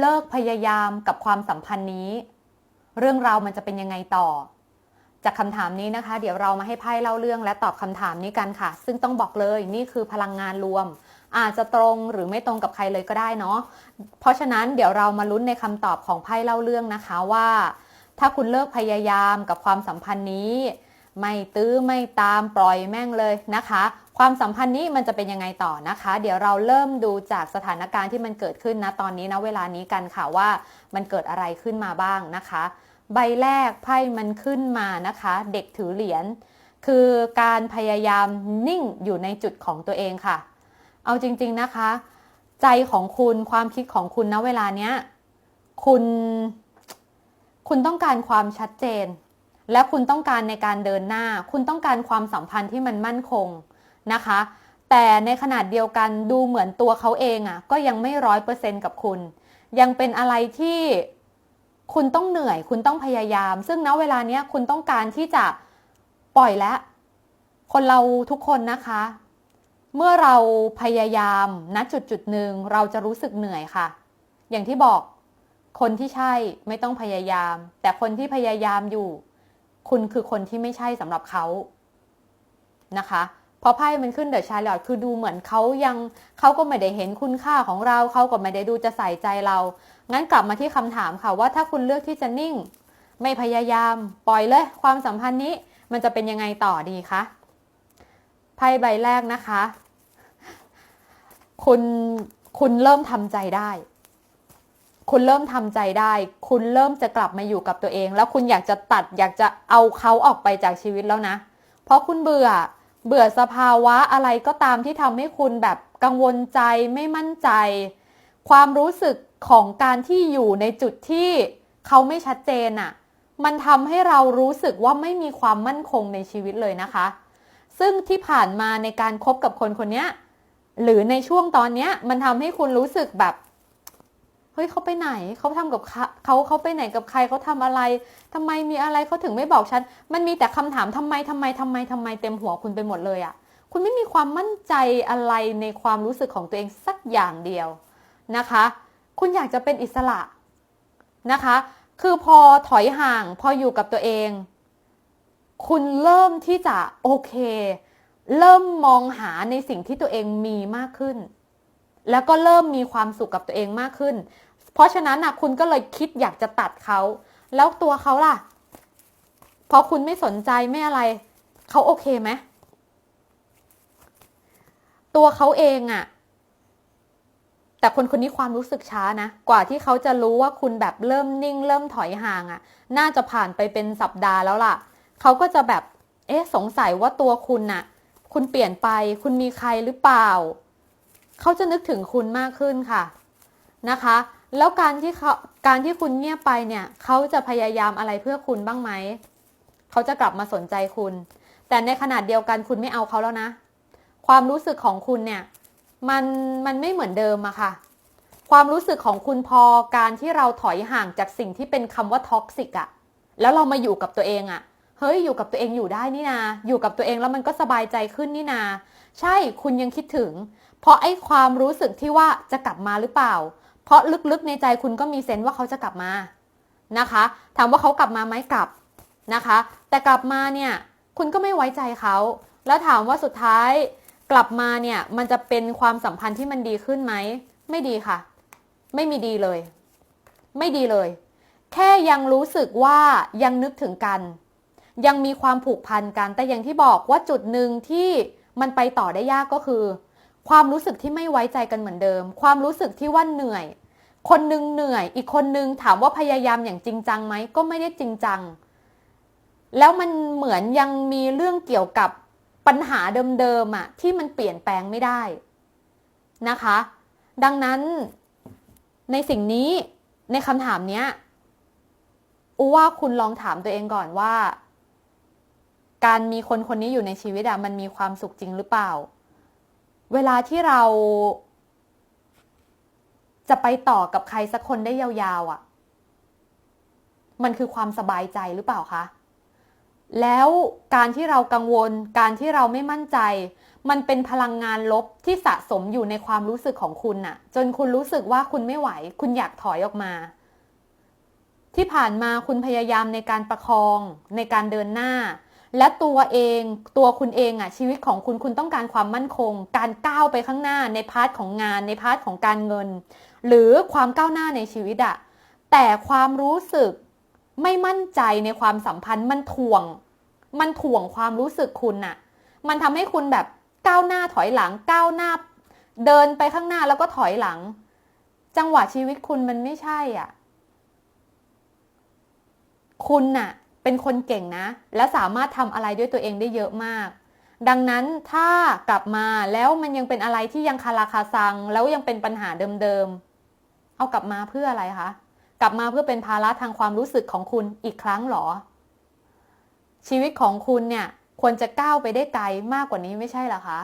เลิกพยายามกับความสัมพันธ์นี้ เรื่องราวมันจะเป็นยังไงต่อ จากคำถามนี้นะคะ เดี๋ยวเรามาให้ไพ่เล่าเรื่องและตอบคำถามนี้กันค่ะ ซึ่งต้องบอกเลยนี่คือพลังงานรวม อาจจะตรงหรือไม่ตรงกับใครเลยก็ได้เนาะเพราะฉะนั้นเดี๋ยวเรามาลุ้นในคำตอบของไพ่เล่าเรื่องนะคะว่า ถ้าคุณเลิกพยายามกับความสัมพันธ์นี้ ไม่ตื้อไม่ตามปล่อยแม่งเลยนะคะ ความสัมพันธ์นี้มันจะเป็นยังไงต่อนะคะ เดี๋ยวเราเริ่มดูจากสถานการณ์ที่มันเกิดขึ้นนะตอนนี้นะเวลานี้กันค่ะว่ามันเกิดอะไรขึ้นมาบ้างนะคะ ใบแรกไพ่มันขึ้นมานะคะ เด็กถือเหรียญคือการพยายามนิ่งอยู่ในจุดของตัวเองค่ะ เอาจริงๆนะคะ ใจของคุณความคิดของคุณนะเวลาเนี้ยคุณคุณต้องการความชัดเจน และคุณต้องการในการเดินหน้า คุณต้องการความสัมพันธ์ที่มันมั่นคง นะคะ แต่ในขนาดเดียวกันดูเหมือนตัวเขาเองอะ่ะก็ยังไม่ร้อยเปอร์เซ็นกับคุณ ยังเป็นอะไรที่คุณต้องเหนื่อย คุณต้องพยายาม ซึ่งณเวลาเนี้ยคุณต้องการที่จะปล่อยแล้ว คนเราทุกคนนะคะ เมื่อเราพยายามณจุดจุดหนึ่งเราจะรู้สึกเหนื่อยค่ะ อย่างที่บอกคนที่ใช่ไม่ต้องพยายาม แต่คนที่พยายามอยู่ คุณคือคนที่ไม่ใช่สำหรับเขานะคะ พราะไพ่มันขึ้นเดอะชาร์ลอตคือดูเหมือนเขายังเขาก็ไม่ได้เห็นคุณค่าของเราเขาก็ไม่ได้ดูจะใส่ใจเรา งั้นกลับมาที่คำถามค่ะว่าถ้าคุณเลือกที่จะนิ่ง ไม่พยายามปล่อยเลยความสัมพันธ์นี้ มันจะเป็นยังไงต่อดีคะไพ่ใบแรกนะคะ คุณคุณเริ่มทำใจได้ คุณเริ่มทำใจได้ คุณเริ่มจะกลับมาอยู่กับตัวเอง แล้วคุณอยากจะตัดอยากจะเอาเขาออกไปจากชีวิตแล้วนะ เพราะคุณเบื่อ เบื่อสภาวะอะไรก็ตามที่ทำให้คุณแบบกังวลใจไม่มั่นใจ ความรู้สึกของการที่อยู่ในจุดที่เขาไม่ชัดเจนอะ่ะมันทำให้เรารู้สึกว่าไม่มีความมั่นคงในชีวิตเลยนะคะ ซึ่งที่ผ่านมาในการครบกับคนคนนี้หรือในช่วงตอนนี้มันทำให้คุณรู้สึกแบบ เฮ้ยเขาไปไหนเขาทำกับเขาเขาไปไหนกับใครเขาทำอะไรทำไมมีอะไรเขาถึงไม่บอกฉัน มันมีแต่คำถามทำไมทำไมทำไมทำไมเต็มหัวคุณไปหมดเลยอะ่ะ คุณไม่มีความมั่นใจอะไรในความรู้สึกของตัวเองสักอย่างเดียวนะคะ คุณอยากจะเป็นอิสระนะคะ คือพอถอยห่างพออยู่กับตัวเอง คุณเริ่มที่จะโอเค เริ่มมองหาในสิ่งที่ตัวเองมีมากขึ้นแล้วก็เริ่มมีความสุขกับตัวเองมากขึ้น เพราะฉะนั้นนะคุณก็เลยคิดอยากจะตัดเขา แล้วตัวเขาล่ะ พอคุณไม่สนใจไม่อะไร เขาโอเคไหม ตัวเขาเองอะแต่คนคนนี้ความรู้สึกช้านะ กว่าที่เขาจะรู้ว่าคุณแบบเริ่มนิ่ง เริ่มถอยห่างอะน่าจะผ่านไปเป็นสัปดาห์แล้วล่ะ เขาก็จะแบบ เอ๊ะ สงสัยว่าตัวคุณน่ะ คุณเปลี่ยนไป คุณมีใครหรือเปล่า เขาจะนึกถึงคุณมากขึ้นค่ะ นะคะ แล้วการที่เขาการที่คุณเงียบไปเนี่ยเขาจะพยายามอะไรเพื่อคุณบ้างไหมเขาจะกลับมาสนใจคุณ แต่ในขนาดเดียวกันคุณไม่เอาเขาแล้วนะ ความรู้สึกของคุณเนี่ยมันมันไม่เหมือนเดิมอะค่ะ ความรู้สึกของคุณพอการที่เราถอยห่างจากสิ่งที่เป็นคำว่าท็อกซิกอะแล้วเรามาอยู่กับตัวเองอะเฮ้ยอยู่กับตัวเองอยู่ได้นี่นา อยู่กับตัวเองแล้วมันก็สบายใจขึ้นนี่นา ใช่คุณยังคิดถึง เพราะไอ้ความรู้สึกที่ว่าจะกลับมาหรือเปล่า เพราะลึกๆในใจคุณก็มีเซนส์ว่าเขาจะกลับมานะคะ ถามว่าเขากลับมาไหมกลับนะคะ แต่กลับมาเนี่ยคุณก็ไม่ไว้ใจเขา แล้วถามว่าสุดท้ายกลับมาเนี่ยมันจะเป็นความสัมพันธ์ที่มันดีขึ้นไหม ไม่ดีค่ะ ไม่มีดีเลย ไม่ดีเลย แค่ยังรู้สึกว่ายังนึกถึงกัน ยังมีความผูกพันกัน แต่อย่างที่บอกว่าจุดหนึ่งที่มันไปต่อได้ยากก็คือ ความรู้สึกที่ไม่ไว้ใจกันเหมือนเดิม ความรู้สึกที่ว่าเหนื่อย คนหนึงเหนื่อย อีกคนนึงถามว่าพยายามอย่างจริงจังไหมก็ไม่ได้จริงจัง แล้วมันเหมือนยังมีเรื่องเกี่ยวกับปัญหาเดิมๆอะที่มันเปลี่ยนแปลงไม่ได้นะคะ ดังนั้นในสิ่งนี้ในคำถามเนี้ยอูว่าคุณลองถามตัวเองก่อนว่า การมีคนคนนี้อยู่ในชีวิตอะมันมีความสุขจริงหรือเปล่า เวลาที่เราจะไปต่อกับใครสักคนได้ยาวๆอะ่ะ มันคือความสบายใจหรือเปล่าคะ แล้วการที่เรากังวล การที่เราไม่มั่นใจ มันเป็นพลังงานลบที่สะสมอยู่ในความรู้สึกของคุณน่ะ จนคุณรู้สึกว่าคุณไม่ไหว คุณอยากถอยออกมา ที่ผ่านมาคุณพยายามในการประคอง ในการเดินหน้า และตัวเองตัวคุณเองอะชีวิตของคุณคุณต้องการความมั่นคง การก้าวไปข้างหน้าในพาร์ทของงานในพาร์ทของการเงิน หรือความก้าวหน้าในชีวิตอะแต่ความรู้สึกไม่มั่นใจในความสัมพันธ์มันถ่วง มันถ่วงความรู้สึกคุณน่ะมันทำให้คุณแบบก้าวหน้าถอยหลังก้าวหน้า เดินไปข้างหน้าแล้วก็ถอยหลัง จังหวะชีวิตคุณมันไม่ใช่อะ คุณน่ะ เป็นคนเก่งนะ และสามารถทำอะไรด้วยตัวเองได้เยอะมาก ดังนั้นถ้ากลับมาแล้วมันยังเป็นอะไรที่ยังคาราคาซัง แล้วยังเป็นปัญหาเดิมๆ เอากลับมาเพื่ออะไรคะ กลับมาเพื่อเป็นภาระทางความรู้สึกของคุณอีกครั้งหรอ ชีวิตของคุณเนี่ยควรจะก้าวไปได้ไกลมากกว่านี้ไม่ใช่หรอคะ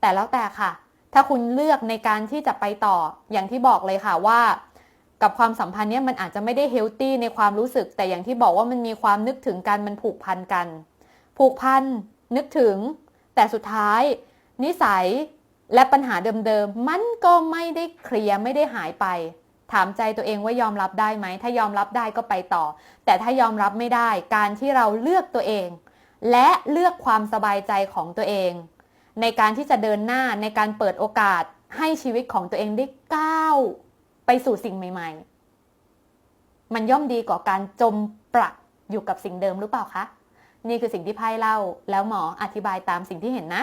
แต่แล้วแต่ค่ะ ถ้าคุณเลือกในการที่จะไปต่ออย่างที่บอกเลยค่ะว่า กับความสัมพันธ์เนี้ยมันอาจจะไม่ได้เฮลตี้ในความรู้สึก แต่อย่างที่บอกว่ามันมีความนึกถึงกันมันผูกพันกัน ผูกพันนึกถึง แต่สุดท้าย นิสัยและปัญหาเดิมๆ มันก็ไม่ได้เคลียร์ไม่ได้หายไป ถามใจตัวเองว่ายอมรับได้ไหม ถ้ายอมรับได้ก็ไปต่อ แต่ถ้ายอมรับไม่ได้ การที่เราเลือกตัวเอง และเลือกความสบายใจของตัวเอง ในการที่จะเดินหน้าในการเปิดโอกาสให้ชีวิตของตัวเองได้ก้าว ไปสู่สิ่งใหม่ ๆ มันย่อมดีกว่าการจมปลักอยู่กับสิ่งเดิมหรือเปล่าคะ นี่คือสิ่งที่ไพ่เล่า แล้วหมออธิบายตามสิ่งที่เห็นนะ